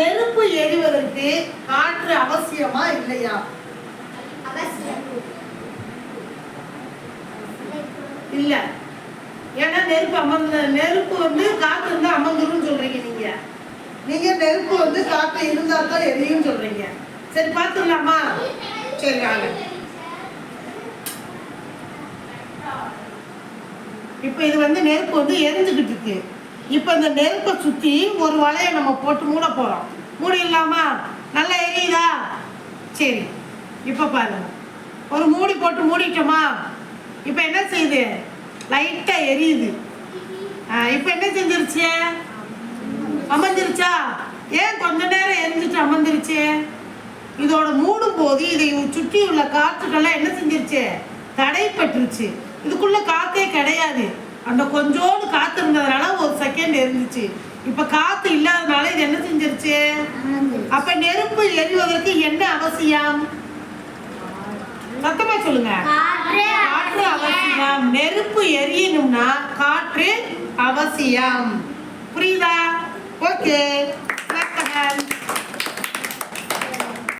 நெருப்பு எரிவதற்கு காற்று அவசியமா இல்லையா? இல்ல. ஏன்னா நெருப்பு அமர்ந்த நெருப்பு வந்து காத்து வந்து அமர்ந்துரும் சொல்றீங்க நீங்க. நீங்க நெருப்பு வந்து காத்து இருந்தா தான் எரியும் சொல்றீங்க. சரி பார்த்துடலாமா சரி வாங்க. இப்போ இது வந்து நெருப்பு வந்து எரிஞ்சுக்கிட்டு இருக்கு. இப்போ இந்த நெருப்பை சுற்றி ஒரு வலையை நம்ம போட்டு மூட போகிறோம் மூடிடலாமா நல்லா எரியுதா? சரி இப்போ பாருங்க. ஒரு மூடி போட்டு மூடிட்டோமா? இப்போ என்ன செய்யுது? லைட்டாக எரியுது. இப்போ என்ன செஞ்சிருச்சு? அமர்ந்துருச்சா? ஏன் கொஞ்ச நேரம் எரிஞ்சிட்டு அமர்ந்துருச்சு? இதோட மூடும் போது இதை சுற்றி உள்ள காற்றுக்கெல்லாம் என்ன செஞ்சிருச்சு? தடைப்பட்டுருச்சு. இதுக்குள்ள காத்தே கிடையாது. அந்த கொஞ்சோண்டு காத்து எரிஞ்சிச்சு இப்ப காத்து இல்லாதனால இது என்ன செஞ்சிருச்சு? அப்ப நெருப்பு எரிவதற்கு என்ன அவசியம்? சத்தமா சொல்லுங்க. காற்று காற்று அவசியம். நெருப்பு எரியணும்னா காற்று அவசியம். புரியுதா? ஓகே.